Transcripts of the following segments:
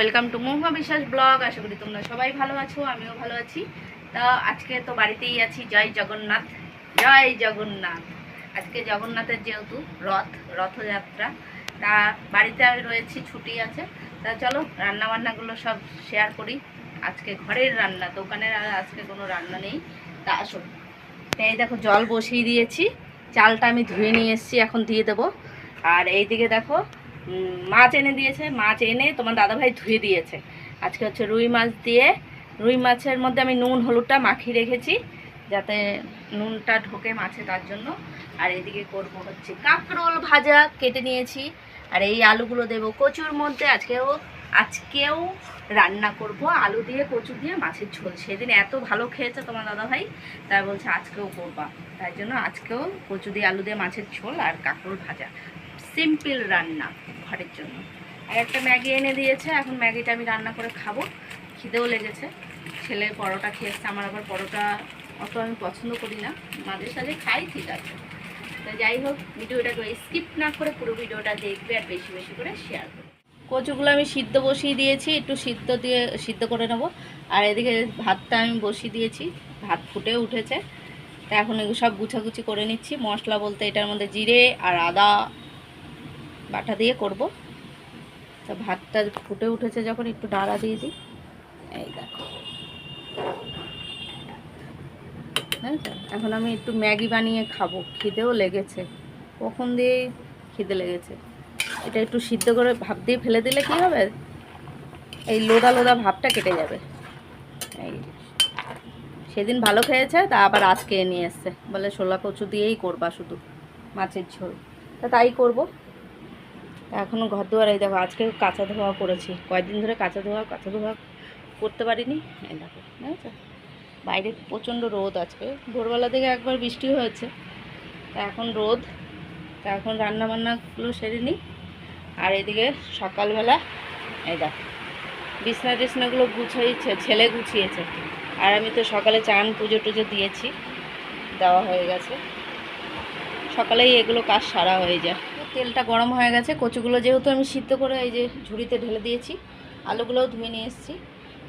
Welcome to মহুয়া বিশ্বাস blog, আশা করি তোমরা সবাই ভালো আছো, আমিও ভালো আছি। তা আজকে তো বাড়িতেই আছি, জয় জগন্নাথ জয় জগন্নাথ। আজকে জগন্নাথের যেহেতু রথ, রথযাত্রা, তা বাড়িতে আমি রয়েছি, ছুটি আছে। তা চলো রান্না বান্নাগুলো সব শেয়ার করি। আজকে ঘরের রান্না দোকানের আজকে কোনো রান্না নেই। তা আসো। এই দেখো, জল বসিয়ে দিয়েছি। চালটা আমি ধুয়ে নিয়ে এসেছি, এখন দিয়ে দেবো। আর এইদিকে দেখো মাছ এনে দিয়েছে, মাছ এনে তোমার দাদাভাই ধুয়ে দিয়েছে। আজকে হচ্ছে রুই মাছ দিয়ে, রুই মাছের মধ্যে আমি নুন, হলুদটা মাখিয়ে রেখেছি, যাতে নুনটা ঢোকে মাছে তার জন্য। আর এদিকে করব হচ্ছে কাঁকরোল ভাজা কেটে নিয়েছি, আর এই আলুগুলো দেবো কচুর মধ্যে। আজকেও আজকেও রান্না করব আলু দিয়ে, কচু দিয়ে মাছের ঝোল। সেদিন এত ভালো খেয়েছে তোমার দাদাভাই, তাই বলছে আজকেও করবা। তাই জন্য আজকেও কচু দিয়ে, আলু দিয়ে মাছের ঝোল আর কাঁকরোল ভাজা। সিম্পল রান্না। ঘরের জন্য। আর একটা ম্যাগি এনে দিয়েছে, এখন ম্যাগিটা আমি রান্না করে খাব। খিদেও লেগেছে। ছেলে পরোটা খেয়েছে, আমার আবার পরোটা অত আমি পছন্দ করি না। মাঝে সাঝে খাই, ঠিক আছে। তা যাই হোক, ভিডিওটাকে স্কিপ না করে পুরো ভিডিওটা দেখবে আর বেশি বেশি করে শেয়ার করবে। কচুগুলো আমি সিদ্ধ বসিয়ে দিয়েছি, একটু সিদ্ধ দিয়ে, সিদ্ধ করে নেব। আর এদিকে ভাতটা আমি বসিয়ে দিয়েছি, ভাত ফুটে উঠেছে। তা এখন এগুলো সব গুছাগুছি করে নিচ্ছি। মশলা বলতে এটার মধ্যে জিরে আর আদা বাটা দিয়ে করব। তো ভাতটা ফুটে উঠেছে যখন, একটু ডাড়া দিয়ে দিই। এই দেখো। এখন আমি একটু ম্যাগি বানিয়ে খাব, খিদেও লেগেছে। কখন দিয়ে খিদে লেগেছে? এটা একটু সিদ্ধ করে ভাপ দিয়ে ফেলে দিলে কি হবে? এই লোদা লোদা ভাবটা কেটে যাবে। এই সেদিন ভালো খেয়েছে, তা আবার আজকে নিয়ে এসছে। বলে ছোলা কচু দিয়েই করবা শুধু, মাছের ঝোল। তা তাই করব। এখনও ঘর দুয়ার দেখো আজকে কাঁচা ধোয়া করেছি। কয়েকদিন ধরে কাঁচা ধোয়া কাঁচা ধোয়া করতে পারিনি। এই দেখো বাইরে প্রচণ্ড রোদ আজকে। ভোরবেলা থেকে একবার বৃষ্টি হয়েছে। তা এখন রোদ। তা এখন রান্না বান্নাগুলো সেরে নিই। আর এদিকে সকালবেলা, এই দেখো, বিছনা টিছনাগুলো গুছিয়েছে, ছেলে গুছিয়েছে। আর আমি তো সকালে চান, পুজো টুজো দিয়েছি, দেওয়া হয়ে গেছে। সকালেই এগুলো কাজ সারা হয়ে যায়। তেলটা গরম হয়ে গেছে। কচুগুলো যেহেতু আমি সিদ্ধ করে এই যে ঝুড়িতে ঢেলে দিয়েছি, আলুগুলোও ধুয়ে নিয়ে এসেছি।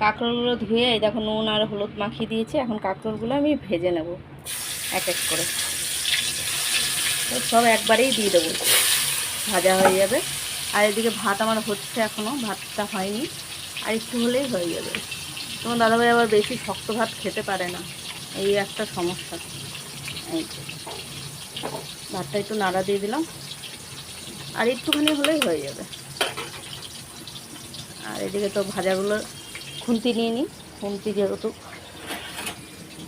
কাঁকরোলগুলো ধুয়ে এই দেখো নুন আর হলুদ মাখিয়ে দিয়েছি। এখন কাঁকরোলগুলো আমি ভেজে নেব এক এক করে। সব একবারেই দিয়ে দেবো। ভাজা হয়ে যাবে। আর এদিকে ভাত আমার হচ্ছে এখনও ভাতটা হয়নি। আর একটু হলেই হয়ে যাবে। তোমার দাদাভাই আবার বেশি শক্ত ভাত খেতে পারে না। এই একটা সমস্যা। এই ভাতটা একটু নাড়া দিয়ে দিলাম। আর একটুখানি হলেই হয়ে যাবে। আর এদিকে তো ভাজাগুলো খুন্তি নিয়ে নিই, খুন্তি যেহেতু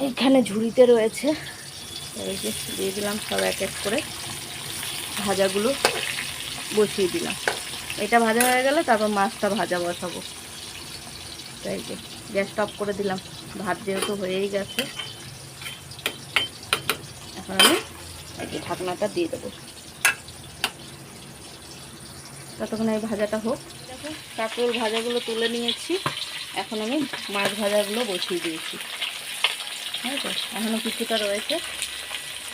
এইখানে ঝুড়িতে রয়েছে, এই যে দিয়ে দিলাম সব এক এক করে ভাজাগুলো, বসিয়ে দিলাম। এটা ভাজা হয়ে গেলে তারপর মাছটা ভাজা বসাবো। তাই যে গ্যাস অফ করে দিলাম, ভাত যেহেতু হয়েই গেছে, এখন আমি ঢাকনাটা দিয়ে দেবো। ততক্ষণ এই ভাজাটা হোক। দেখো ভাজাগুলো তুলে নিয়েছি। এখন আমি মাছ ভাজাগুলো বসিয়ে দিয়েছি। ঠিক আছে এখনও কিছুটা রয়েছে।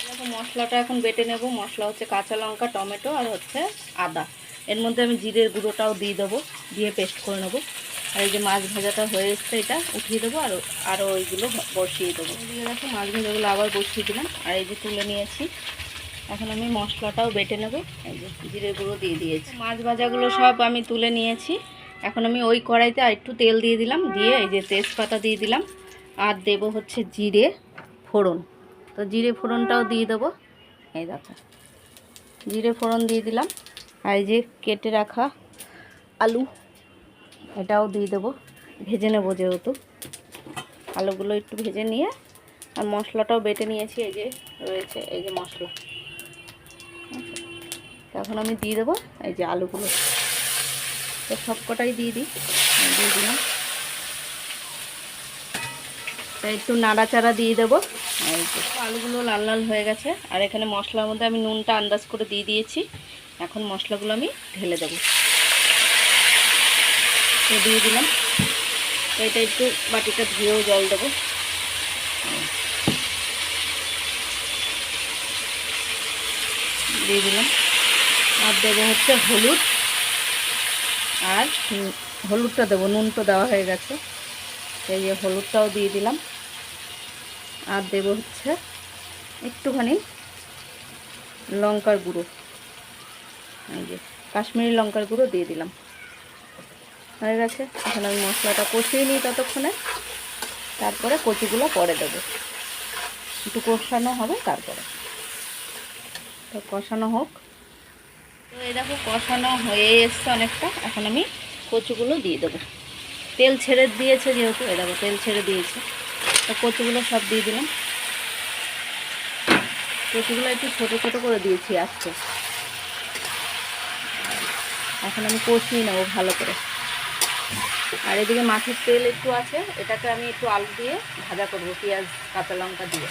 দেখো, মশলাটা এখন বেটে নেব। মশলা হচ্ছে কাঁচা লঙ্কা, টমেটো আর হচ্ছে আদা। এর মধ্যে আমি জিরের গুঁড়োটাও দিয়ে দেবো, দিয়ে পেস্ট করে নেব। আর এই যে মাছ ভাজাটা হয়ে এসছে, এটা উঠিয়ে দেবো আর আরও ওইগুলো বসিয়ে দেবো। দেখো, মাছ ভাজাগুলো আবার বসিয়ে দিলাম। আর এই যে তুলে নিয়েছি। এখন আমি মশলাটাও বেটে নেব। জিরে গুঁড়ো দিয়ে দিয়েছি। মাছ ভাজাগুলো সব আমি তুলে নিয়েছি। এখন আমি ওই কড়াইতে আর একটু তেল দিয়ে দিলাম। দিয়ে এই যে তেজপাতা দিয়ে দিলাম। আর দেব হচ্ছে জিরে ফোড়ন। তো জিরে ফোড়নটাও দিয়ে দেবো। এই দেখো। জিরে ফোড়ন দিয়ে দিলাম। আর এই যে কেটে রাখা আলু, এটাও দিয়ে দেবো। ভেজে নেব যেহেতু। আলুগুলো একটু ভেজে নিয়ে আর মশলাটাও বেটে নিয়েছি। এই যে রয়েছে, এই যে মশলা। এখন আমি দিয়ে দেবো এই যে আলুগুলো। তো সব কটাই দিয়ে দিই। দিয়ে দিলাম। একটু নাড়াচাড়া দিয়ে দেবো। আলুগুলো লাল লাল হয়ে গেছে। আর এখানে মশলার মধ্যে আমি নুনটা আন্দাজ করে দিয়ে দিয়েছি। এখন মশলাগুলো আমি ঢেলে দেবো। দিয়ে দিলাম। এটা একটু বাটিটা ধুয়েও জল দেবো। দিয়ে দিলাম। আর দেবো হচ্ছে হলুদ। আর হলুদটা দেবো, নুন তো দেওয়া হয়ে গেছে। এই যে হলুদটাও দিয়ে দিলাম। আর দেবো হচ্ছে একটুখানি লঙ্কার গুঁড়ো। এই যে কাশ্মীরি লঙ্কার গুঁড়ো দিয়ে দিলাম। হয়ে গেছে। এখন আমি মশলাটা কষিয়ে নিই ততক্ষণে। তারপরে কচিগুলো পরে দেবো। একটু কষানো হবে তারপরে। তো কষানো হোক। তো এই দেখো, কষানো হয়ে এসছে অনেকটা। এখন আমি কচুগুলো দিয়ে দেবো। তেল ছেড়ে দিয়েছে যেহেতু, এই দেখো, তেল ছেড়ে দিয়েছে। তো কচুগুলো সব দিয়ে দিলাম। কচুগুলো একটু ছোটো ছোটো করে দিয়েছি আজকে এখন আমি কষিয়ে নেব ভালো করে। আর এদিকে মাছের তেল একটু আছে, এটাকে আমি একটু আলু দিয়ে ভাজা করব, পেঁয়াজ, কাঁচা লঙ্কা দিয়ে।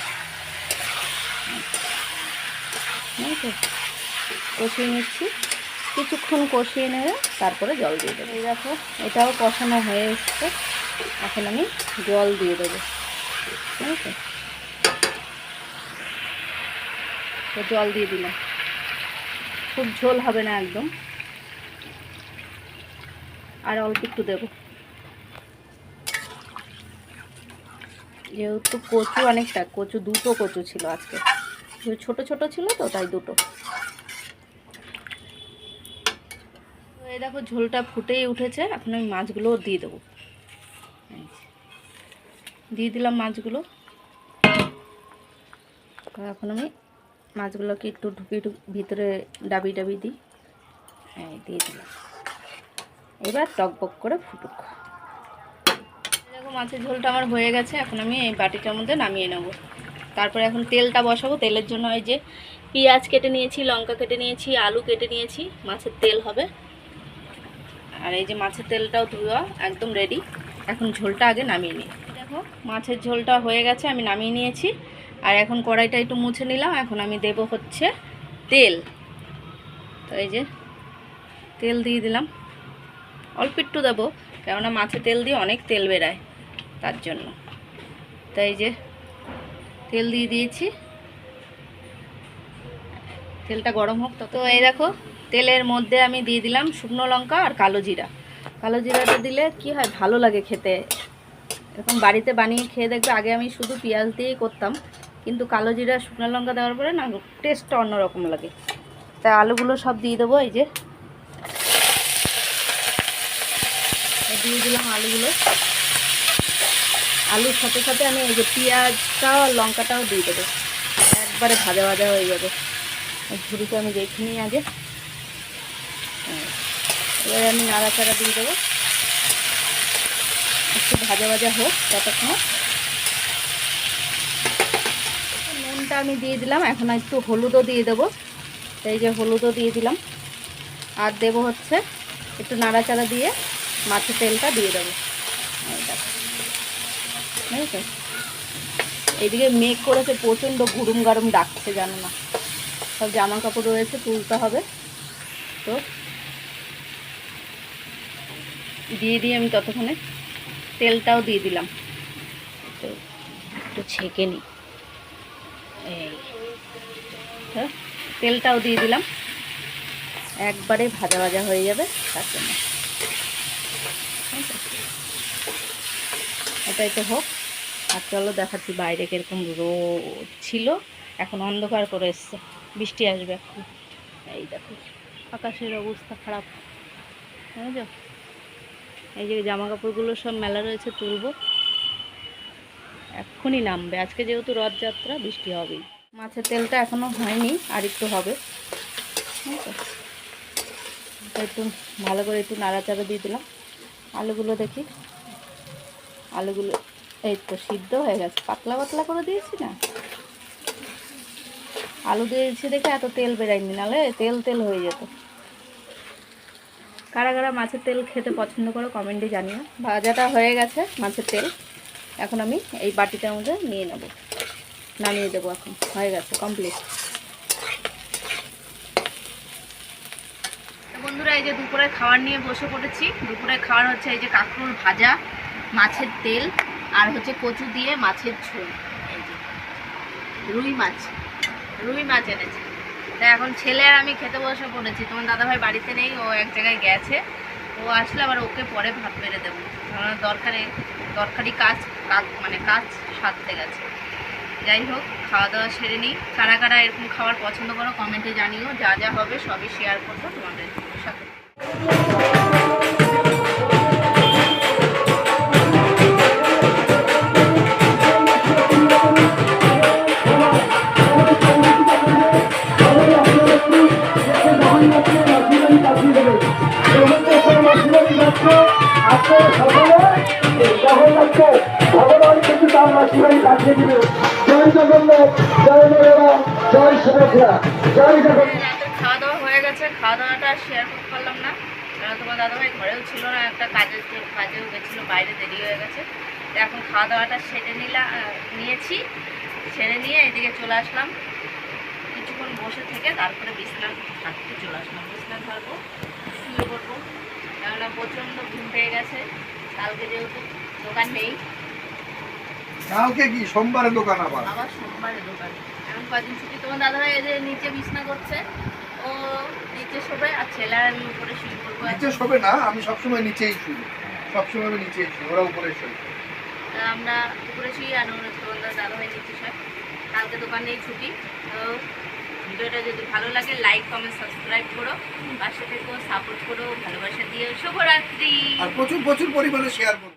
কষিয়ে নিচ্ছি। কিছুক্ষণ কষিয়ে নেবে তারপরে জল দিয়ে দেবো। দেখো, এটাও কষানো হয়ে এসছে। এখন আমি জল দিয়ে দেবো। ঠিক আছে? তো জল দিয়ে দিলাম। খুব ঝোল হবে না একদম। আর অল্প একটু দেবো। যেহেতু কচু অনেকটা, কচু দুটো কচু ছিল আজকে। ছোট ছোট ছিল তো, তাই দুটো তো এই দেখো, ঝোলটা ফুটেই উঠেছে। এখন আমি মাছগুলো দিয়ে দেবো। দিয়ে দিলাম মাছগুলো। এখন আমি মাছগুলোকে একটু ঢুকিয়ে ঢুক ভিতরে ডাবি ডাবি দিই। হ্যাঁ দিয়ে দিলাম। এবার টকবক করে ফুটুক। দেখো, মাছের ঝোলটা আমার হয়ে গেছে। এখন আমি এই বাটিটার মধ্যে নামিয়ে নেব। তারপরে এখন তেলটা বসাবো। তেলের জন্য ওই যে পেঁয়াজ কেটে নিয়েছি, লঙ্কা কেটে নিয়েছি, আলু কেটে নিয়েছি। মাছের তেল হবে। আর এই যে মাছের তেলটাও ধোয়া একদম রেডি এখন ঝোলটা আগে নামিয়ে নিই। দেখো, মাছের ঝোলটা হয়ে গেছে, আমি নামিয়ে নিয়েছি। আর এখন কড়াইটা একটু মুছে নিলাম, এখন আমি দেব হচ্ছে তেল। তো এই যে তেল দিয়ে দিলাম। অল্প একটু দেবো, কেননা মাছে তেল দিয়ে অনেক তেল বেরায় তার জন্য। তাই যে তেল দিয়ে দিয়েছি। তেলটা গরম হোক তো এই দেখো তেলের মধ্যে আমি দিয়ে দিলাম শুকনো লঙ্কা আর কালো জিরা। কালো জিরাটা দিলে কি হয়? ভালো লাগে খেতে। এরকম বাড়িতে বানিয়ে খেয়ে দেখবে আগে আমি শুধু পেঁয়াজ দিয়েই করতাম, কিন্তু কালো জিরা, শুকনো লঙ্কা দেওয়ার পরে না, টেস্টটা অন্যরকম লাগে। তাই আলুগুলো সব দিয়ে দেবো এই যে। দিয়ে দিলাম আলুগুলো। আলুর সাথে সাথে আমি এই যে পেঁয়াজটাও আর লঙ্কাটাও দিয়ে দেবো। একবারে ভাজা ভাজা হয়ে যাবে। ঝুড়িতে আমি দেখে নিই আগে। এবারে আমি নাড়াচাড়া দিয়ে দেবো। একটু ভাজা ভাজা হোক ততক্ষণ। নুনটা আমি দিয়ে দিলাম, এখন একটু হলুদও দিয়ে দেবো। এই যে হলুদও দিয়ে দিলাম। আর দেবো হচ্ছে একটু নাড়াচাড়া দিয়ে মাছের তেলটা দিয়ে দেবো। দেখো। বুঝেছ? এইদিকে মেঘ করেছে, প্রচণ্ড গুরুম গরম ডাকছে, জানো না। সব জামা কাপড় রয়েছে, তুলতে হবে। তো দিয়ে দিয়ে আমি ততক্ষণে তেলটাও দিয়ে দিলাম। তো একটু ছেঁকে নিই। এই তেলটাও দিয়ে দিলাম। একবারে ভাজা ভাজা হয়ে যাবে, তার জন্য। এটাই তো হোক। আর চলো দেখাচ্ছি বাইরে কীরকম রোদ ছিল। এখন অন্ধকার করে এসছে। বৃষ্টি আসবে এখন। এই দেখো, আকাশের অবস্থা খারাপ। বুঝেছ? এই যে জামা কাপড়গুলো সব মেলা রয়েছে তুলবো। এক্ষুনি নামবে। আজকে যেহেতু রথযাত্রা, বৃষ্টি হবেই। মাছের তেলটা এখনও হয়নি, আর একটু হবে। একটু ভালো করে একটু নাড়াচাড়া দিয়ে দিলাম। আলুগুলো দেখি। আলুগুলো এই তো সিদ্ধ হয়ে গেছে। পাতলা পাতলা করে দিয়েছি না? আলু দিয়েছি দেখে এত তেল বেরায়নি, নাহলে তেল তেল হয়ে যেত। কারা কারা মাছের তেল খেতে পছন্দ করো কমেন্টে জানিও। ভাজাটা হয়ে গেছে মাছের তেল। এখন আমি এই বাটিটার মধ্যে নিয়ে নেব। নামিয়ে দেবো এখন। হয়ে গেছে কমপ্লিট বন্ধুরা, এই যে দুপুরে খাবার নিয়ে বসে পড়েছি। দুপুরে খাবার হচ্ছে এই যে কাঁকরোল ভাজা, মাছের তেল, আর হচ্ছে কচু দিয়ে মাছের ঝোল। এই যে রুই মাছ। রুই মাছ এনেছে। তা এখন ছেলে আর আমি খেতে বসে পড়েছি। তোমার দাদাভাই বাড়িতে নেই, ও এক জায়গায় গেছে। ও আসলে আবার ওকে পরে ভাত বেড়ে দেবো। কারণ দরকারে, দরকারি কাজ, কাজ- মানে কাজ সারতে গেছে। যাই হোক, খাওয়া দাওয়া সেরে নিই। কারা কারা এরকম খাবার পছন্দ করো কমেন্টে জানিও। যা যা হবে সবই শেয়ার করব তোমাদের সাথে খাওয়া দাওয়া হয়ে গেছে। খাওয়া দাওয়াটা শেয়ার করতে পারলাম না। কারণ তোমার দাদাভাই ঘরেও ছিল না, একটা কাজের যে- কাজেও গেছিল বাইরে দেরি হয়ে গেছে। এখন খাওয়া দাওয়াটা সেরে নিলাম নিয়েছি। সেরে নিয়ে এদিকে চলে আসলাম। কিছুক্ষণ বসে থেকে তারপরে বিছনার হাঁটতে চলে আসলাম। বিছনা ধরবো শুয়ে পড়ব। কেননা প্রচণ্ড ঘুম পেয়ে গেছে। কালকে যেহেতু দোকান নেই। কালকে কি? সোমবারে দোকান আবার? আবার সোমবারে দোকান। এখন কদিন ছুটি? তোমার দাদাভাই এদের নিচে বিছনা করছে। ও নিচে শোবে আর ছেলে আর আমি উপরে শুয়ে পড়ব। নিচে শোবে না আমি সবসময় নিচেই শুই। সবসময় আমি নিচেই শুই ওরা উপরে শুই আমরা উপরে শুই আর তোমার দাদাভাই নিচে শোয়। কালকে দোকান নেই ছুটি। তো ভিডিওটা যদি ভালো লাগে লাইক কমেন্ট সাবস্ক্রাইব করো। পাশে থেকেও সাপোর্ট করো, ভালোবাসা দিও। শুভরাত্রি। আর প্রচুর প্রচুর পরিমাণে শেয়ার করব